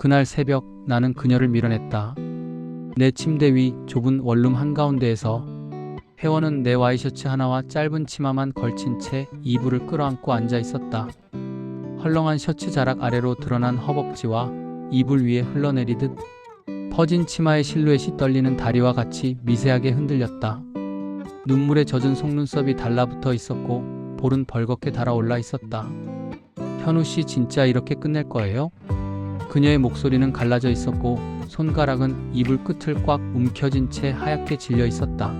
그날 새벽 나는 그녀를 밀어냈다. 내 침대 위 좁은 원룸 한가운데에서 혜원은 내 와이셔츠 하나와 짧은 치마만 걸친 채 이불을 끌어안고 앉아 있었다. 헐렁한 셔츠 자락 아래로 드러난 허벅지와 이불 위에 흘러내리듯 퍼진 치마의 실루엣이 떨리는 다리와 같이 미세하게 흔들렸다. 눈물에 젖은 속눈썹이 달라붙어 있었고 볼은 벌겋게 달아올라 있었다. 현우 씨 진짜 이렇게 끝낼 거예요? 그녀의 목소리는 갈라져 있었고 손가락은 이불 끝을 꽉 움켜쥔 채 하얗게 질려 있었다.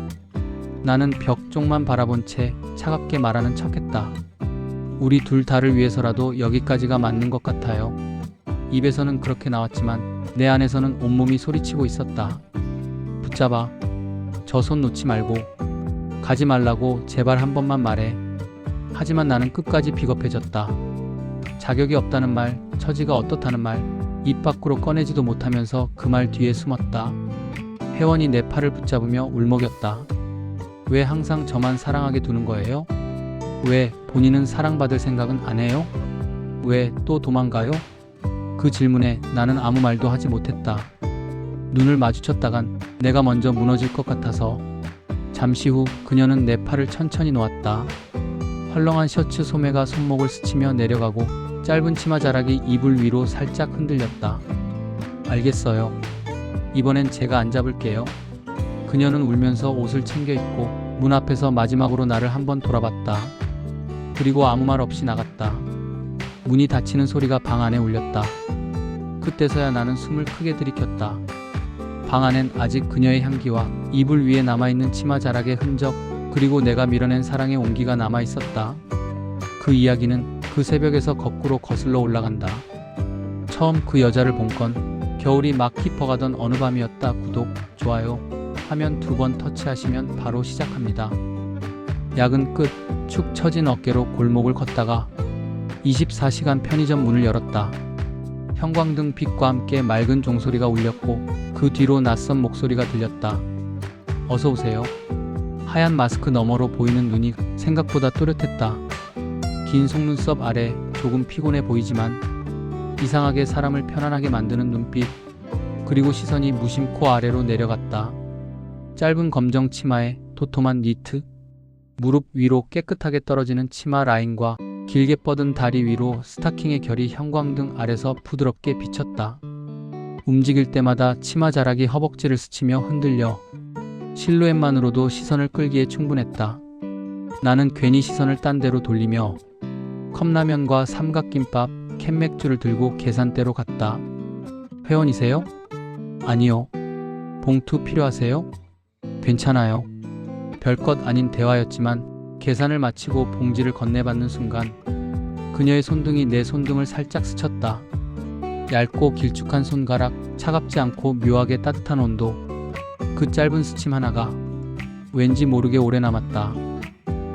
나는 벽 쪽만 바라본 채 차갑게 말하는 척했다. 우리 둘 다를 위해서라도 여기까지가 맞는 것 같아요. 입에서는 그렇게 나왔지만 내 안에서는 온몸이 소리치고 있었다. 붙잡아. 저 손 놓지 말고. 가지 말라고 제발 한 번만 말해. 하지만 나는 끝까지 비겁해졌다. 자격이 없다는 말, 처지가 어떻다는 말, 입 밖으로 꺼내지도 못하면서 그 말 뒤에 숨었다. 혜원이 내 팔을 붙잡으며 울먹였다. 왜 항상 저만 사랑하게 두는 거예요? 왜 본인은 사랑받을 생각은 안 해요? 왜 또 도망가요? 그 질문에 나는 아무 말도 하지 못했다. 눈을 마주쳤다간 내가 먼저 무너질 것 같아서 잠시 후 그녀는 내 팔을 천천히 놓았다. 헐렁한 셔츠 소매가 손목을 스치며 내려가고 짧은 치마 자락이 이불 위로 살짝 흔들렸다. 알겠어요. 이번엔 제가 안 잡을게요. 그녀는 울면서 옷을 챙겨 입고 문 앞에서 마지막으로 나를 한번 돌아봤다. 그리고 아무 말 없이 나갔다. 문이 닫히는 소리가 방 안에 울렸다. 그때서야 나는 숨을 크게 들이켰다. 방 안엔 아직 그녀의 향기와 이불 위에 남아있는 치마 자락의 흔적, 그리고 내가 밀어낸 사랑의 온기가 남아 있었다. 그 이야기는 그 새벽에서 거꾸로 거슬러 올라간다. 처음 그 여자를 본 건 겨울이 막 깊어가던 어느 밤이었다. 구독, 좋아요, 화면 두 번 터치하시면 바로 시작합니다. 야근 끝, 축 처진 어깨로 골목을 걷다가 24시간 편의점 문을 열었다. 형광등 빛과 함께 맑은 종소리가 울렸고 그 뒤로 낯선 목소리가 들렸다. 어서 오세요. 하얀 마스크 너머로 보이는 눈이 생각보다 또렷했다. 긴 속눈썹 아래 조금 피곤해 보이지만 이상하게 사람을 편안하게 만드는 눈빛 그리고 시선이 무심코 아래로 내려갔다. 짧은 검정 치마에 도톰한 니트 무릎 위로 깨끗하게 떨어지는 치마 라인과 길게 뻗은 다리 위로 스타킹의 결이 형광등 아래서 부드럽게 비쳤다. 움직일 때마다 치마 자락이 허벅지를 스치며 흔들려 실루엣만으로도 시선을 끌기에 충분했다. 나는 괜히 시선을 딴 데로 돌리며 컵라면과 삼각김밥, 캔맥주를 들고 계산대로 갔다. 회원이세요? 아니요. 봉투 필요하세요? 괜찮아요. 별것 아닌 대화였지만 계산을 마치고 봉지를 건네받는 순간 그녀의 손등이 내 손등을 살짝 스쳤다. 얇고 길쭉한 손가락, 차갑지 않고 묘하게 따뜻한 온도. 그 짧은 스침 하나가 왠지 모르게 오래 남았다.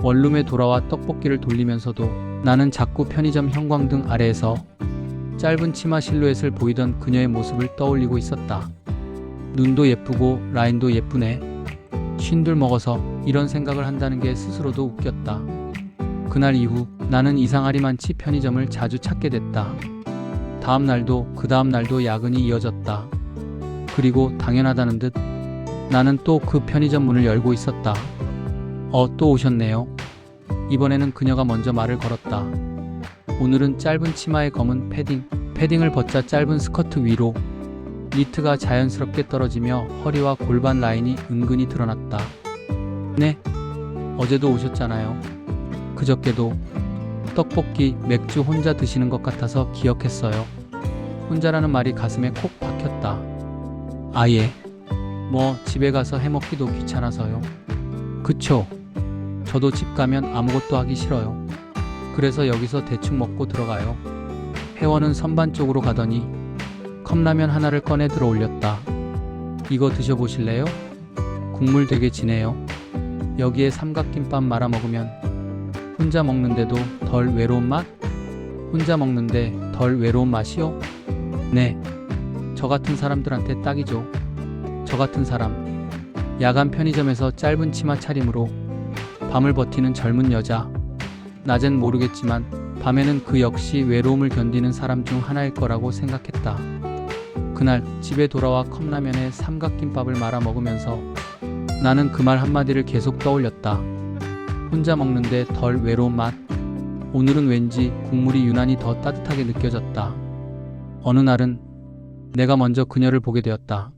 원룸에 돌아와 떡볶이를 돌리면서도 나는 자꾸 편의점 형광등 아래에서 짧은 치마 실루엣을 보이던 그녀의 모습을 떠올리고 있었다. 눈도 예쁘고 라인도 예쁘네. 쉰둘 먹어서 이런 생각을 한다는 게 스스로도 웃겼다. 그날 이후 나는 이상하리만치 편의점을 자주 찾게 됐다. 다음 날도 그 다음 날도 야근이 이어졌다. 그리고 당연하다는 듯 나는 또 그 편의점 문을 열고 있었다. 어, 또 오셨네요. 이번에는 그녀가 먼저 말을 걸었다. 오늘은 짧은 치마에 검은 패딩, 패딩을 벗자 짧은 스커트 위로 니트가 자연스럽게 떨어지며 허리와 골반 라인이 은근히 드러났다. 네, 어제도 오셨잖아요. 그저께도 떡볶이, 맥주 혼자 드시는 것 같아서 기억했어요. 혼자라는 말이 가슴에 콕 박혔다. 아예. 뭐 집에 가서 해먹기도 귀찮아서요. 그쵸. 저도 집 가면 아무것도 하기 싫어요. 그래서 여기서 대충 먹고 들어가요. 회원은 선반 쪽으로 가더니 컵라면 하나를 꺼내 들어 올렸다. 이거 드셔보실래요? 국물 되게 진해요. 여기에 삼각김밥 말아 먹으면 혼자 먹는데도 덜 외로운 맛? 혼자 먹는데 덜 외로운 맛이요? 네. 저 같은 사람들한테 딱이죠. 저 같은 사람. 야간 편의점에서 짧은 치마 차림으로 밤을 버티는 젊은 여자. 낮엔 모르겠지만 밤에는 그 역시 외로움을 견디는 사람 중 하나일 거라고 생각했다. 그날 집에 돌아와 컵라면에 삼각김밥을 말아 먹으면서 나는 그 말 한마디를 계속 떠올렸다. 혼자 먹는데 덜 외로운 맛. 오늘은 왠지 국물이 유난히 더 따뜻하게 느껴졌다. 어느 날은 내가 먼저 그녀를 보게 되었다.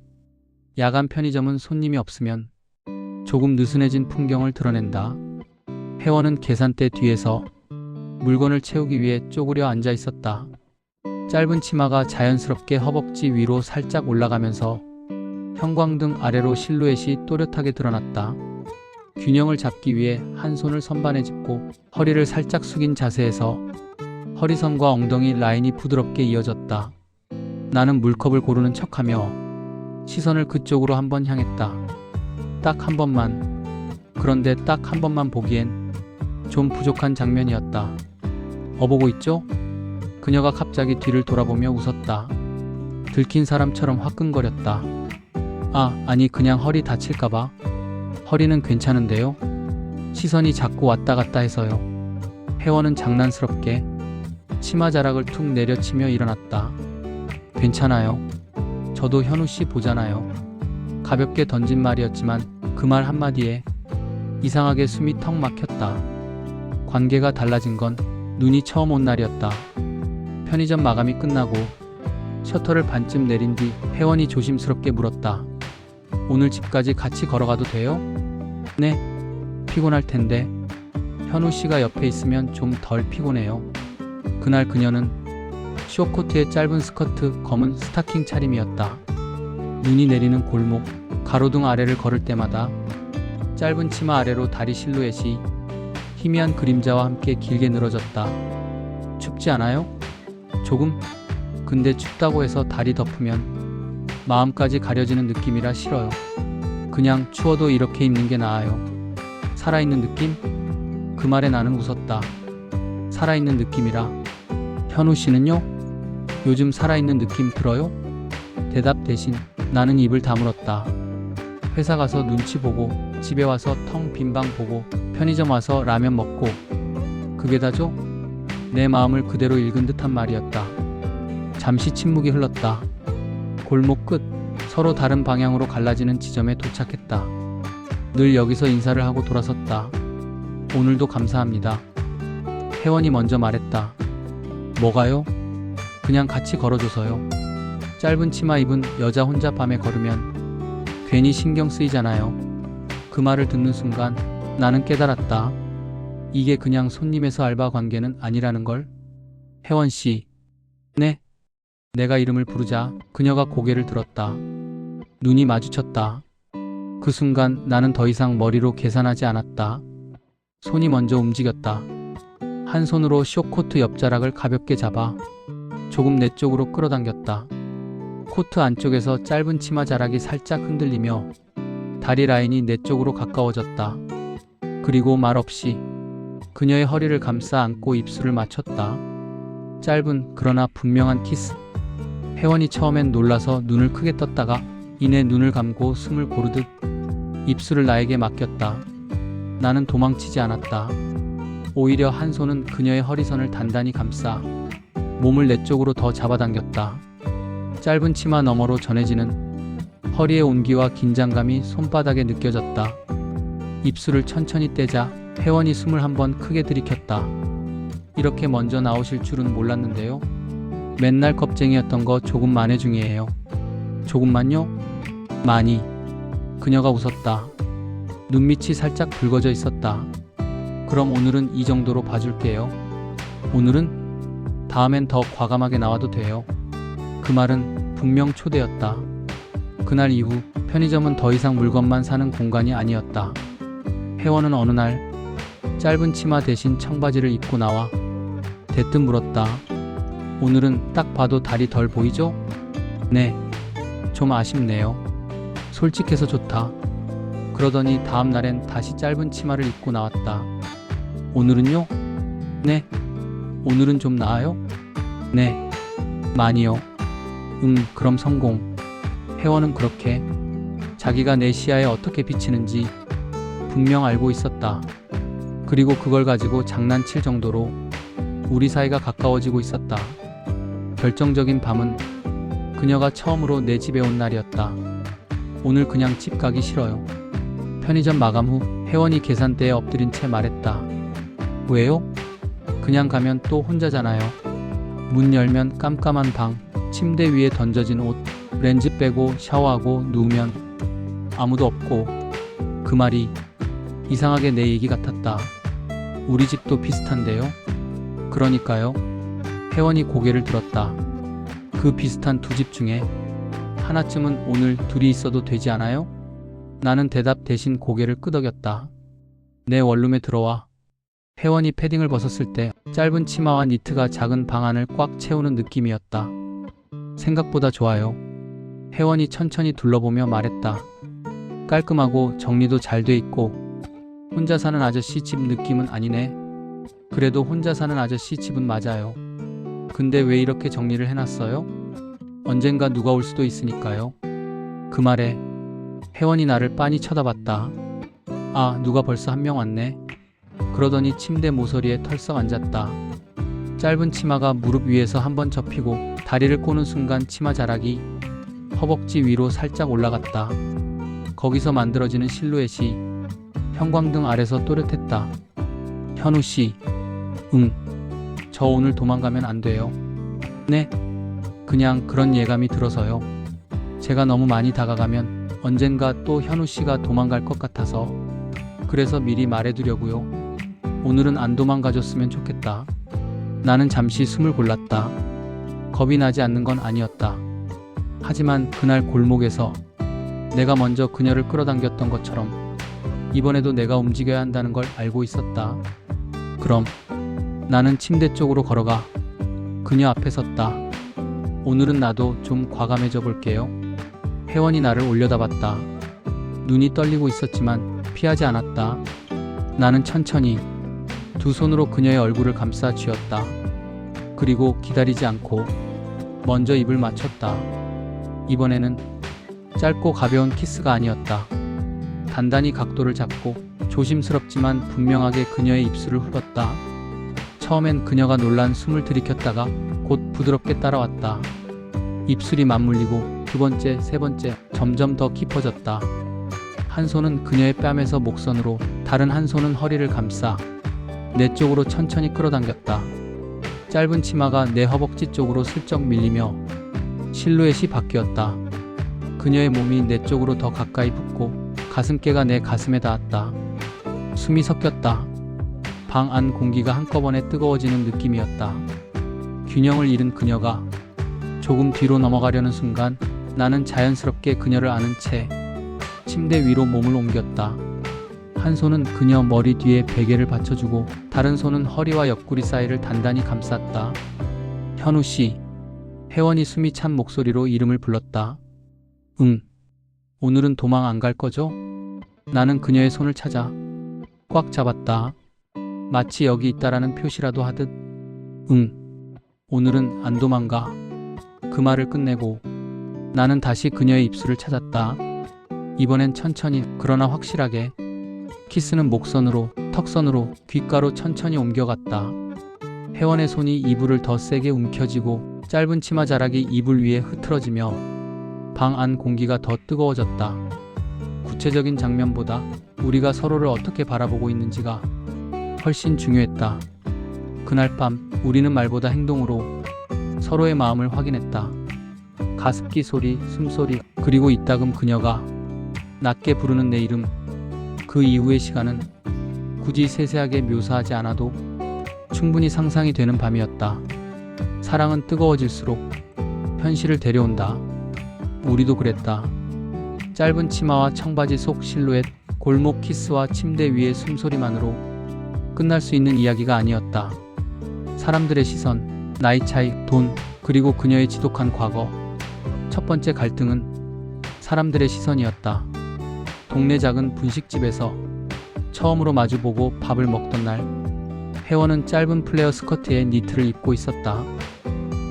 야간 편의점은 손님이 없으면 조금 느슨해진 풍경을 드러낸다. 회원은 계산대 뒤에서 물건을 채우기 위해 쪼그려 앉아 있었다. 짧은 치마가 자연스럽게 허벅지 위로 살짝 올라가면서 형광등 아래로 실루엣이 또렷하게 드러났다. 균형을 잡기 위해 한 손을 선반에 짚고 허리를 살짝 숙인 자세에서 허리선과 엉덩이 라인이 부드럽게 이어졌다. 나는 물컵을 고르는 척하며 시선을 그쪽으로 한 번 향했다. 딱 한 번만. 그런데 딱 한 번만 보기엔 좀 부족한 장면이었다. 어보고 있죠? 그녀가 갑자기 뒤를 돌아보며 웃었다. 들킨 사람처럼 화끈거렸다. 아, 아니 그냥 허리 다칠까봐. 허리는 괜찮은데요? 시선이 자꾸 왔다 갔다 해서요. 회원은 장난스럽게 치마 자락을 툭 내려치며 일어났다. 괜찮아요. 저도 현우 씨 보잖아요. 가볍게 던진 말이었지만 그 말 한마디에 이상하게 숨이 턱 막혔다. 관계가 달라진 건 눈이 처음 온 날이었다. 편의점 마감이 끝나고 셔터를 반쯤 내린 뒤 회원이 조심스럽게 물었다. 오늘 집까지 같이 걸어가도 돼요? 네. 피곤할 텐데. 현우 씨가 옆에 있으면 좀 덜 피곤해요. 그날 그녀는 쇼코트에 짧은 스커트, 검은 스타킹 차림이었다. 눈이 내리는 골목, 가로등 아래를 걸을 때마다 짧은 치마 아래로 다리 실루엣이 희미한 그림자와 함께 길게 늘어졌다. 춥지 않아요? 조금? 근데 춥다고 해서 다리 덮으면 마음까지 가려지는 느낌이라 싫어요. 그냥 추워도 이렇게 입는 게 나아요. 살아있는 느낌? 그 말에 나는 웃었다. 살아있는 느낌이라. 현우 씨는요? 요즘 살아있는 느낌 들어요? 대답 대신 나는 입을 다물었다. 회사 가서 눈치 보고 집에 와서 텅 빈 방 보고 편의점 와서 라면 먹고 그게 다죠? 내 마음을 그대로 읽은 듯한 말이었다. 잠시 침묵이 흘렀다. 골목 끝 서로 다른 방향으로 갈라지는 지점에 도착했다. 늘 여기서 인사를 하고 돌아섰다. 오늘도 감사합니다. 회원이 먼저 말했다. 뭐가요? 그냥 같이 걸어줘서요. 짧은 치마 입은 여자 혼자 밤에 걸으면 괜히 신경 쓰이잖아요. 그 말을 듣는 순간 나는 깨달았다. 이게 그냥 손님에서 알바 관계는 아니라는 걸. 혜원 씨. 네. 내가 이름을 부르자 그녀가 고개를 들었다. 눈이 마주쳤다. 그 순간 나는 더 이상 머리로 계산하지 않았다. 손이 먼저 움직였다. 한 손으로 쇼코트 옆자락을 가볍게 잡아 조금 내 쪽으로 끌어당겼다. 코트 안쪽에서 짧은 치마 자락이 살짝 흔들리며 다리 라인이 내 쪽으로 가까워졌다. 그리고 말없이 그녀의 허리를 감싸 안고 입술을 맞췄다. 짧은 그러나 분명한 키스. 혜원이 처음엔 놀라서 눈을 크게 떴다가 이내 눈을 감고 숨을 고르듯 입술을 나에게 맡겼다. 나는 도망치지 않았다. 오히려 한 손은 그녀의 허리선을 단단히 감싸 몸을 내 쪽으로 더 잡아당겼다. 짧은 치마 너머로 전해지는 허리의 온기와 긴장감이 손바닥에 느껴졌다. 입술을 천천히 떼자 회원이 숨을 한번 크게 들이켰다. 이렇게 먼저 나오실 줄은 몰랐는데요. 맨날 겁쟁이였던 거 조금 만회 중이에요. 조금만요? 많이. 그녀가 웃었다. 눈밑이 살짝 붉어져 있었다. 그럼 오늘은 이 정도로 봐줄게요. 오늘은? 다음엔 더 과감하게 나와도 돼요. 그 말은 분명 초대였다. 그날 이후 편의점은 더 이상 물건만 사는 공간이 아니었다. 회원은 어느 날 짧은 치마 대신 청바지를 입고 나와 대뜸 물었다. 오늘은 딱 봐도 다리 덜 보이죠? 네. 좀 아쉽네요. 솔직해서 좋다. 그러더니 다음 날엔 다시 짧은 치마를 입고 나왔다. 오늘은요? 네. 오늘은 좀 나아요? 네. 많이요. 응, 그럼 성공. 회원은 그렇게 자기가 내 시야에 어떻게 비치는지 분명 알고 있었다. 그리고 그걸 가지고 장난칠 정도로 우리 사이가 가까워지고 있었다. 결정적인 밤은 그녀가 처음으로 내 집에 온 날이었다. 오늘 그냥 집 가기 싫어요. 편의점 마감 후 혜원이 계산대에 엎드린 채 말했다. 왜요? 그냥 가면 또 혼자잖아요. 문 열면 깜깜한 방, 침대 위에 던져진 옷, 렌즈 빼고 샤워하고 누우면 아무도 없고 그 말이 이상하게 내 얘기 같았다. 우리 집도 비슷한데요? 그러니까요. 혜원이 고개를 들었다. 그 비슷한 두 집 중에 하나쯤은 오늘 둘이 있어도 되지 않아요? 나는 대답 대신 고개를 끄덕였다. 내 원룸에 들어와 혜원이 패딩을 벗었을 때 짧은 치마와 니트가 작은 방 안을 꽉 채우는 느낌이었다. 생각보다 좋아요. 혜원이 천천히 둘러보며 말했다. 깔끔하고 정리도 잘 돼 있고 혼자 사는 아저씨 집 느낌은 아니네. 그래도 혼자 사는 아저씨 집은 맞아요. 근데 왜 이렇게 정리를 해놨어요? 언젠가 누가 올 수도 있으니까요. 그 말에 혜원이 나를 빤히 쳐다봤다. 아, 누가 벌써 한 명 왔네. 그러더니 침대 모서리에 털썩 앉았다. 짧은 치마가 무릎 위에서 한 번 접히고 다리를 꼬는 순간 치마 자락이 허벅지 위로 살짝 올라갔다. 거기서 만들어지는 실루엣이 형광등 아래서 또렷했다. 현우 씨, 응. 저 오늘 도망가면 안 돼요. 네. 그냥 그런 예감이 들어서요. 제가 너무 많이 다가가면 언젠가 또 현우 씨가 도망갈 것 같아서 그래서 미리 말해두려고요. 오늘은 안 도망가줬으면 좋겠다. 나는 잠시 숨을 골랐다. 겁이 나지 않는 건 아니었다. 하지만 그날 골목에서 내가 먼저 그녀를 끌어당겼던 것처럼 이번에도 내가 움직여야 한다는 걸 알고 있었다. 그럼 나는 침대 쪽으로 걸어가 그녀 앞에 섰다. 오늘은 나도 좀 과감해져 볼게요. 혜원이 나를 올려다봤다. 눈이 떨리고 있었지만 피하지 않았다. 나는 천천히 두 손으로 그녀의 얼굴을 감싸 쥐었다. 그리고 기다리지 않고 먼저 입을 맞췄다. 이번에는 짧고 가벼운 키스가 아니었다. 단단히 각도를 잡고 조심스럽지만 분명하게 그녀의 입술을 훑었다. 처음엔 그녀가 놀란 숨을 들이켰다가 곧 부드럽게 따라왔다. 입술이 맞물리고 두 번째, 세 번째 점점 더 깊어졌다. 한 손은 그녀의 뺨에서 목선으로 다른 한 손은 허리를 감싸 내 쪽으로 천천히 끌어당겼다. 짧은 치마가 내 허벅지 쪽으로 슬쩍 밀리며 실루엣이 바뀌었다. 그녀의 몸이 내 쪽으로 더 가까이 붙고 가슴께가 내 가슴에 닿았다. 숨이 섞였다. 방 안 공기가 한꺼번에 뜨거워지는 느낌이었다. 균형을 잃은 그녀가 조금 뒤로 넘어가려는 순간 나는 자연스럽게 그녀를 안은 채 침대 위로 몸을 옮겼다. 한 손은 그녀 머리 뒤에 베개를 받쳐주고 다른 손은 허리와 옆구리 사이를 단단히 감쌌다. 현우 씨, 혜원이 숨이 찬 목소리로 이름을 불렀다. 응. 오늘은 도망 안 갈 거죠? 나는 그녀의 손을 찾아 꽉 잡았다. 마치 여기 있다라는 표시라도 하듯. 응. 오늘은 안 도망가. 그 말을 끝내고 나는 다시 그녀의 입술을 찾았다. 이번엔 천천히 그러나 확실하게 키스는 목선으로 턱선으로 귓가로 천천히 옮겨갔다. 혜원의 손이 이불을 더 세게 움켜쥐고 짧은 치마 자락이 이불 위에 흐트러지며 방 안 공기가 더 뜨거워졌다. 구체적인 장면보다 우리가 서로를 어떻게 바라보고 있는지가 훨씬 중요했다. 그날 밤 우리는 말보다 행동으로 서로의 마음을 확인했다. 가습기 소리, 숨소리, 그리고 이따금 그녀가 낮게 부르는 내 이름. 그 이후의 시간은 굳이 세세하게 묘사하지 않아도 충분히 상상이 되는 밤이었다. 사랑은 뜨거워질수록 현실을 데려온다. 우리도 그랬다. 짧은 치마와 청바지 속 실루엣, 골목 키스와 침대 위의 숨소리만으로 끝날 수 있는 이야기가 아니었다. 사람들의 시선, 나이 차이, 돈, 그리고 그녀의 지독한 과거. 첫 번째 갈등은 사람들의 시선이었다. 동네 작은 분식집에서 처음으로 마주보고 밥을 먹던 날, 혜원은 짧은 플레어 스커트에 니트를 입고 있었다.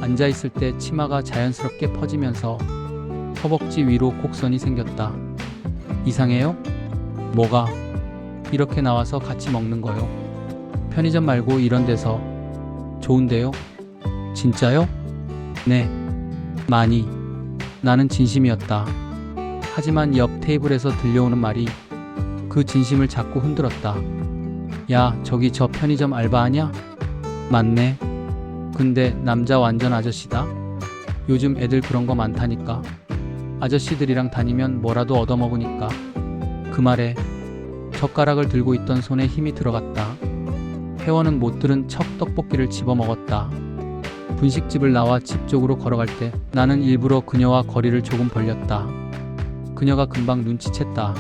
앉아있을 때 치마가 자연스럽게 퍼지면서 허벅지 위로 곡선이 생겼다. 이상해요? 뭐가? 이렇게 나와서 같이 먹는 거요. 편의점 말고 이런 데서 좋은데요? 진짜요? 네. 많이. 나는 진심이었다. 하지만 옆 테이블에서 들려오는 말이 그 진심을 자꾸 흔들었다. 야, 저기 저 편의점 알바 하냐? 맞네. 근데 남자 완전 아저씨다. 요즘 애들 그런 거 많다니까. 아저씨들이랑 다니면 뭐라도 얻어먹으니까. 그 말에 젓가락을 들고 있던 손에 힘이 들어갔다. 회원은 못 들은 척 떡볶이를 집어먹었다. 분식집을 나와 집 쪽으로 걸어갈 때 나는 일부러 그녀와 거리를 조금 벌렸다. 그녀가 금방 눈치챘다.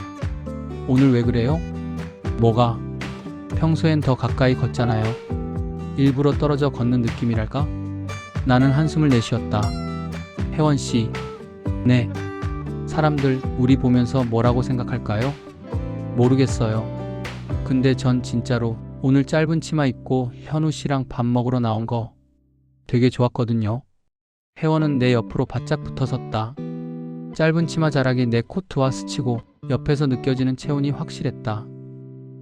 오늘 왜 그래요? 뭐가? 평소엔 더 가까이 걷잖아요. 일부러 떨어져 걷는 느낌이랄까? 나는 한숨을 내쉬었다. 혜원 씨. 네. 사람들 우리 보면서 뭐라고 생각할까요? 모르겠어요. 근데 전 진짜로 오늘 짧은 치마 입고 현우 씨랑 밥 먹으러 나온 거 되게 좋았거든요. 혜원은 내 옆으로 바짝 붙어 섰다. 짧은 치마 자락이 내 코트와 스치고 옆에서 느껴지는 체온이 확실했다.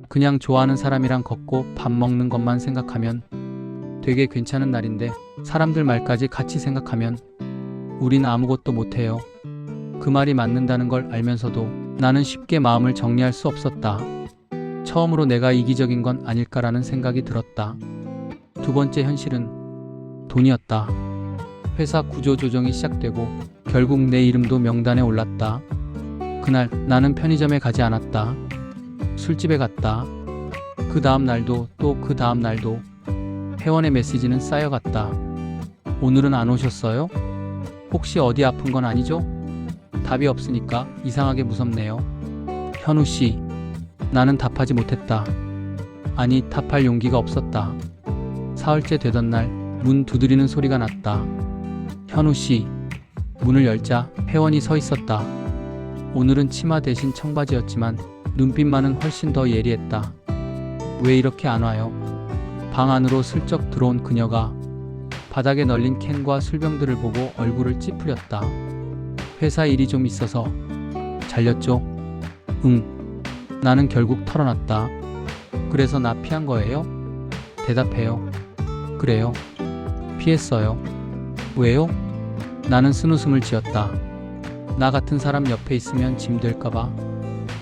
그냥 좋아하는 사람이랑 걷고 밥 먹는 것만 생각하면 되게 괜찮은 날인데 사람들 말까지 같이 생각하면 우린 아무것도 못해요. 그 말이 맞는다는 걸 알면서도 나는 쉽게 마음을 정리할 수 없었다. 처음으로 내가 이기적인 건 아닐까라는 생각이 들었다. 두 번째 현실은 돈이었다. 회사 구조 조정이 시작되고 결국 내 이름도 명단에 올랐다. 그날 나는 편의점에 가지 않았다. 술집에 갔다. 그 다음 날도 또 그 다음 날도 회원의 메시지는 쌓여갔다. 오늘은 안 오셨어요? 혹시 어디 아픈 건 아니죠? 답이 없으니까 이상하게 무섭네요. 현우 씨, 나는 답하지 못했다. 아니, 답할 용기가 없었다. 사흘째 되던 날, 문 두드리는 소리가 났다. 현우 씨, 문을 열자 회원이 서 있었다. 오늘은 치마 대신 청바지였지만 눈빛만은 훨씬 더 예리했다. 왜 이렇게 안 와요? 방 안으로 슬쩍 들어온 그녀가 바닥에 널린 캔과 술병들을 보고 얼굴을 찌푸렸다. 회사 일이 좀 있어서 잘렸죠? 응. 나는 결국 털어놨다. 그래서 나 피한 거예요? 대답해요. 그래요. 피했어요. 왜요? 나는 쓴웃음을 지었다. 나 같은 사람 옆에 있으면 짐 될까봐.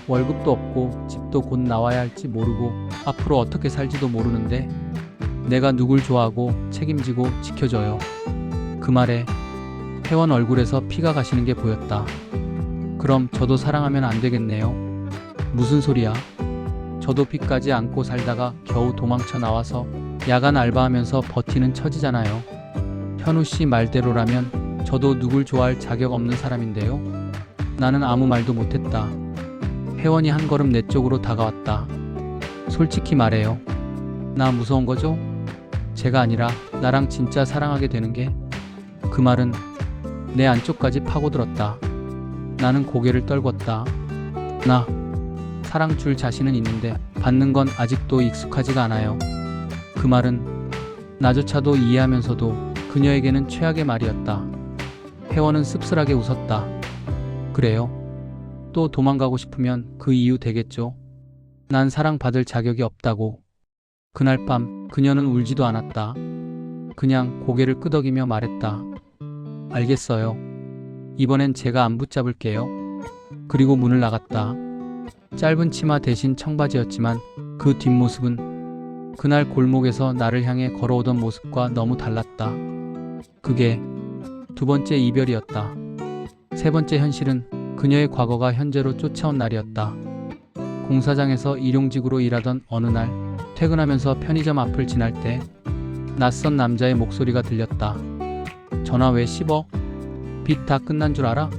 월급도 없고 집도 곧 나와야 할지 모르고 앞으로 어떻게 살지도 모르는데 내가 누굴 좋아하고 책임지고 지켜줘요. 그 말에 회원 얼굴에서 피가 가시는 게 보였다. 그럼 저도 사랑하면 안 되겠네요. 무슨 소리야? 저도 피까지 안고 살다가 겨우 도망쳐 나와서 야간 알바하면서 버티는 처지잖아요. 현우 씨 말대로라면 저도 누굴 좋아할 자격 없는 사람인데요. 나는 아무 말도 못했다. 회원이 한 걸음 내 쪽으로 다가왔다. 솔직히 말해요. 나 무서운 거죠? 제가 아니라 나랑 진짜 사랑하게 되는 게 그 말은 내 안쪽까지 파고들었다. 나는 고개를 떨궜다. 나 사랑 줄 자신은 있는데 받는 건 아직도 익숙하지가 않아요. 그 말은 나조차도 이해하면서도 그녀에게는 최악의 말이었다. 회원은 씁쓸하게 웃었다. 그래요. 또 도망가고 싶으면 그 이유 되겠죠. 난 사랑받을 자격이 없다고. 그날 밤 그녀는 울지도 않았다. 그냥 고개를 끄덕이며 말했다. 알겠어요. 이번엔 제가 안 붙잡을게요. 그리고 문을 나갔다. 짧은 치마 대신 청바지였지만 그 뒷모습은 그날 골목에서 나를 향해 걸어오던 모습과 너무 달랐다. 그게 두 번째 이별이었다. 세 번째 현실은 그녀의 과거가 현재로 쫓아온 날이었다. 공사장에서 일용직으로 일하던 어느 날 퇴근하면서 편의점 앞을 지날 때 낯선 남자의 목소리가 들렸다. 전화 왜 씹어? 빚 다 끝난 줄 알아?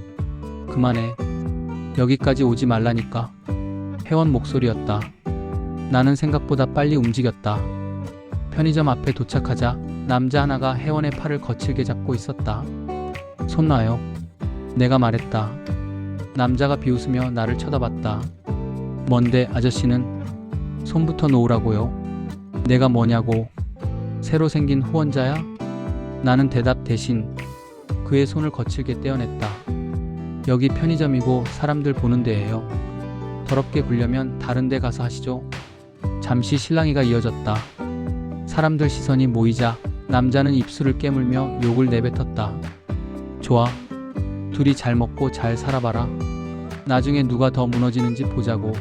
그만해. 여기까지 오지 말라니까. 회원 목소리였다. 나는 생각보다 빨리 움직였다. 편의점 앞에 도착하자 남자 하나가 회원의 팔을 거칠게 잡고 있었다. 손 놔요. 내가 말했다. 남자가 비웃으며 나를 쳐다봤다. 뭔데 아저씨는 손부터 놓으라고요. 내가 뭐냐고. 새로 생긴 후원자야? 나는 대답 대신 그의 손을 거칠게 떼어냈다. 여기 편의점이고 사람들 보는 데예요. 더럽게 굴려면 다른 데 가서 하시죠. 잠시 실랑이가 이어졌다. 사람들 시선이 모이자 남자는 입술을 깨물며 욕을 내뱉었다. 좋아. 둘이 잘 먹고 잘 살아봐라. 나중에 누가 더 무너지는지 보자고.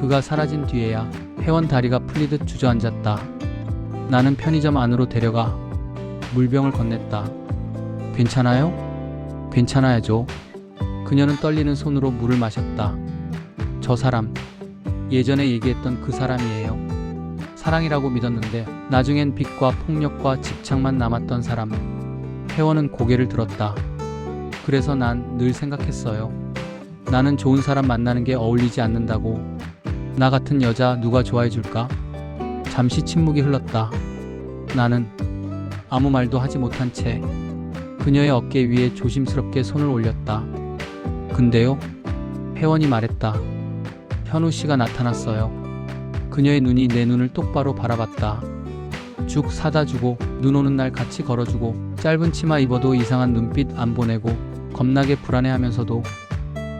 그가 사라진 뒤에야 회원 다리가 풀리듯 주저앉았다. 나는 편의점 안으로 데려가 물병을 건넸다. 괜찮아요? 괜찮아야죠. 그녀는 떨리는 손으로 물을 마셨다. 저 사람, 예전에 얘기했던 그 사람이에요. 사랑이라고 믿었는데 나중엔 빚과 폭력과 집착만 남았던 사람. 회원은 고개를 들었다. 그래서 난 늘 생각했어요. 나는 좋은 사람 만나는 게 어울리지 않는다고. 나 같은 여자 누가 좋아해 줄까? 잠시 침묵이 흘렀다. 나는 아무 말도 하지 못한 채 그녀의 어깨 위에 조심스럽게 손을 올렸다. 근데요? 회원이 말했다. 현우 씨가 나타났어요. 그녀의 눈이 내 눈을 똑바로 바라봤다. 죽 사다 주고 눈 오는 날 같이 걸어주고 짧은 치마 입어도 이상한 눈빛 안 보내고 겁나게 불안해하면서도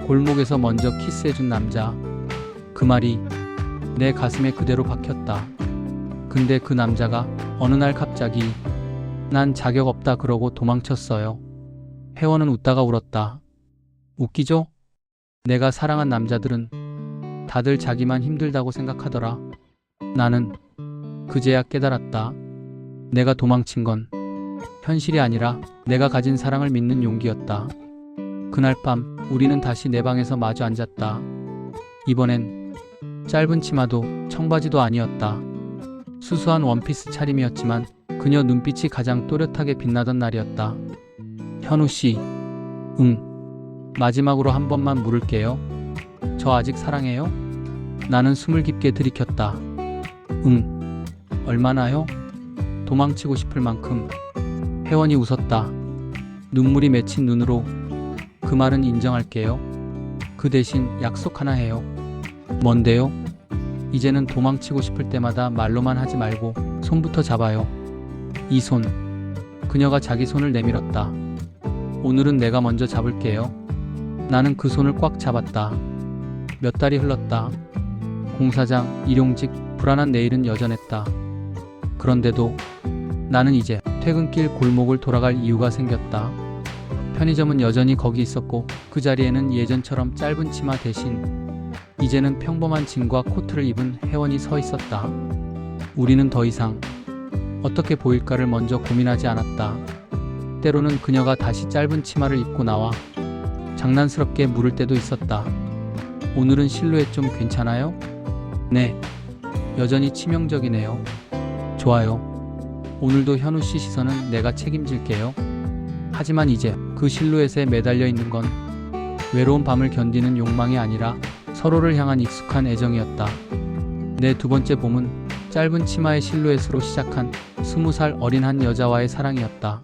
골목에서 먼저 키스해준 남자. 그 말이 내 가슴에 그대로 박혔다. 근데 그 남자가 어느 날 갑자기 난 자격 없다 그러고 도망쳤어요. 회원은 웃다가 울었다. 웃기죠? 내가 사랑한 남자들은 다들 자기만 힘들다고 생각하더라. 나는 그제야 깨달았다. 내가 도망친 건 현실이 아니라 내가 가진 사랑을 믿는 용기였다. 그날 밤 우리는 다시 내 방에서 마주 앉았다. 이번엔 짧은 치마도 청바지도 아니었다. 수수한 원피스 차림이었지만 그녀 눈빛이 가장 또렷하게 빛나던 날이었다. 현우 씨, 응. 마지막으로 한 번만 물을게요. 저 아직 사랑해요? 나는 숨을 깊게 들이켰다. 응. 얼마나요? 도망치고 싶을 만큼. 회원이 웃었다. 눈물이 맺힌 눈으로 그 말은 인정할게요. 그 대신 약속 하나 해요. 뭔데요? 이제는 도망치고 싶을 때마다 말로만 하지 말고 손부터 잡아요. 이 손. 그녀가 자기 손을 내밀었다. 오늘은 내가 먼저 잡을게요. 나는 그 손을 꽉 잡았다. 몇 달이 흘렀다. 공사장, 일용직, 불안한 내일은 여전했다. 그런데도 나는 이제 퇴근길 골목을 돌아갈 이유가 생겼다. 편의점은 여전히 거기 있었고 그 자리에는 예전처럼 짧은 치마 대신 이제는 평범한 진과 코트를 입은 회원이 서 있었다. 우리는 더 이상 어떻게 보일까를 먼저 고민하지 않았다. 때로는 그녀가 다시 짧은 치마를 입고 나와 장난스럽게 물을 때도 있었다. 오늘은 실루엣 좀 괜찮아요? 네. 여전히 치명적이네요. 좋아요. 오늘도 현우 씨 시선은 내가 책임질게요. 하지만 이제 그 실루엣에 매달려 있는 건 외로운 밤을 견디는 욕망이 아니라 서로를 향한 익숙한 애정이었다. 내 두 번째 봄은 짧은 치마의 실루엣으로 시작한 스무 살 어린 한 여자와의 사랑이었다.